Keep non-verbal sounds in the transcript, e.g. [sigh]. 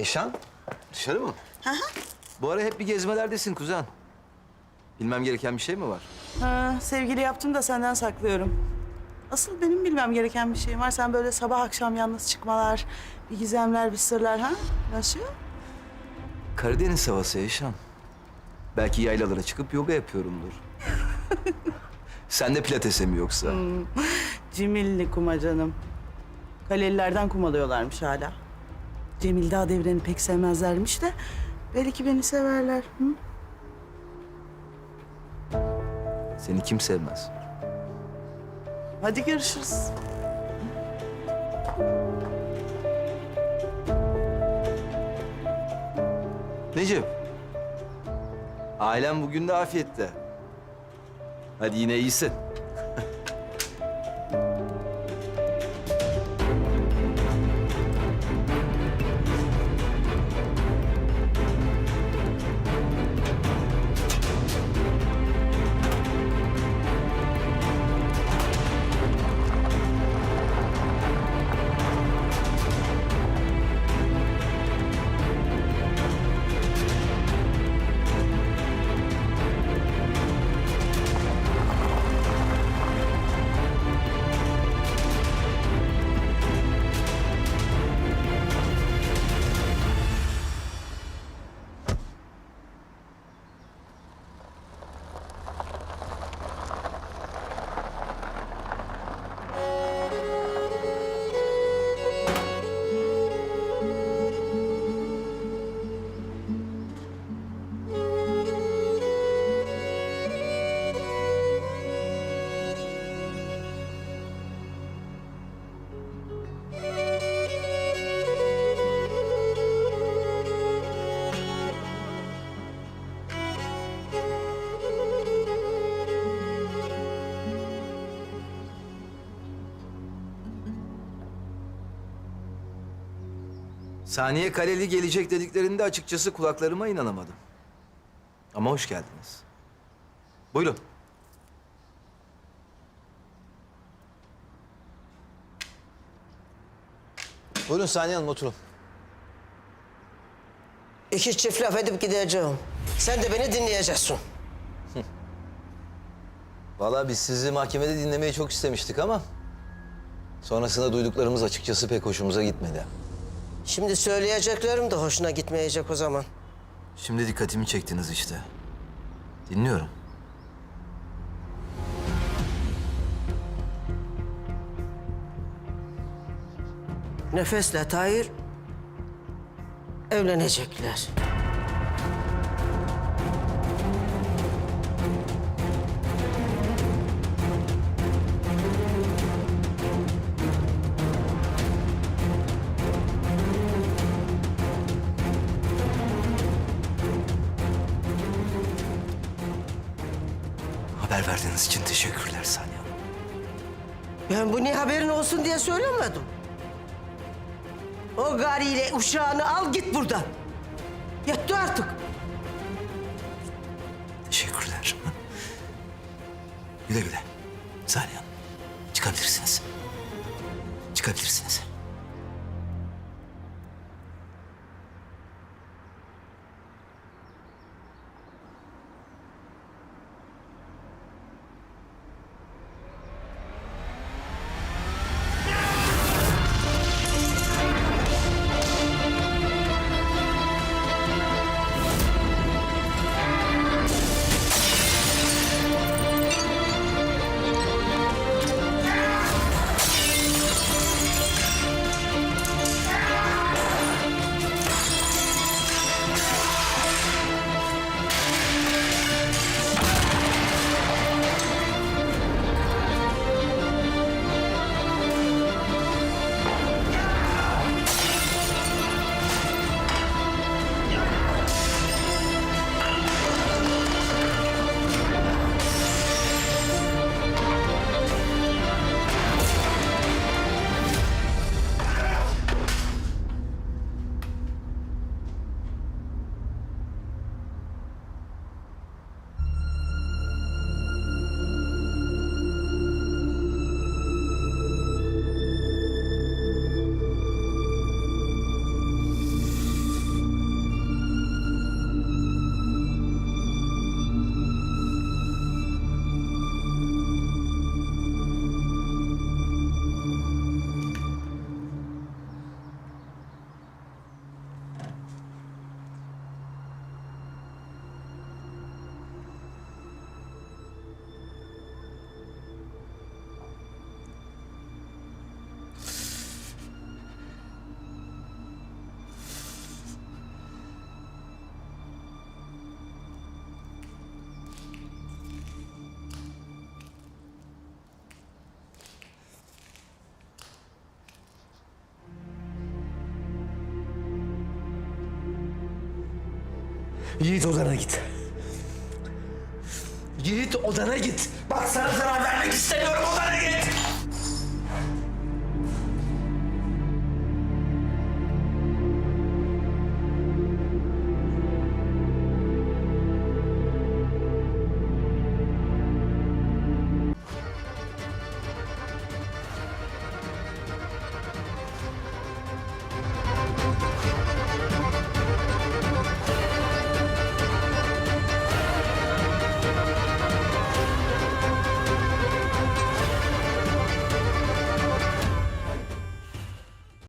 Eyşan, dışarı mı? Bu ara hep bir gezmelerdesin kuzen. Bilmem gereken bir şey mi var? Ha, sevgili yaptım da senden saklıyorum. Asıl benim bilmem gereken bir şeyim var. Sen böyle sabah akşam yalnız çıkmalar, bir gizemler, bir sırlar ha? Nasıl? Karadeniz havası Eyşan. Belki yaylalara çıkıp yoga yapıyorumdur. [laughs] Sen de pilatese mi yoksa? Cimilli kuma canım. Kalelilerden kum alıyorlarmış hala. Cemil Dağ devreni pek sevmezlermiş de belki beni severler. Hı? Seni kim sevmez? Hadi görüşürüz. Necip. Ailem bugün de afiyette. Hadi yine iyisin. Saniye Kaleli gelecek dediklerinde açıkçası kulaklarıma inanamadım. Ama hoş geldiniz. Buyurun. Buyurun Saniye Hanım oturun. İki çift laf edip gideceğim. Sen de beni dinleyeceksin. Vallahi biz sizi mahkemede dinlemeyi çok istemiştik ama... ...sonrasında duyduklarımız açıkçası pek hoşumuza gitmedi. Şimdi söyleyeceklerim de hoşuna gitmeyecek o zaman. Şimdi dikkatimi çektiniz işte. Dinliyorum. Nefesle Tahir evlenecekler. Haber verdiğiniz için teşekkürler Saniye Hanım. Ben bu ne haberin olsun diye söylemedim. O gariyle uşağını al git buradan. Yetti artık. Teşekkürler. [laughs] Güle güle. Saniye Hanım. Çıkabilirsiniz. Çıkabilirsiniz. Yiğit odana git. Yiğit odana git. Bak sana zarar vermek istemiyorum odana git.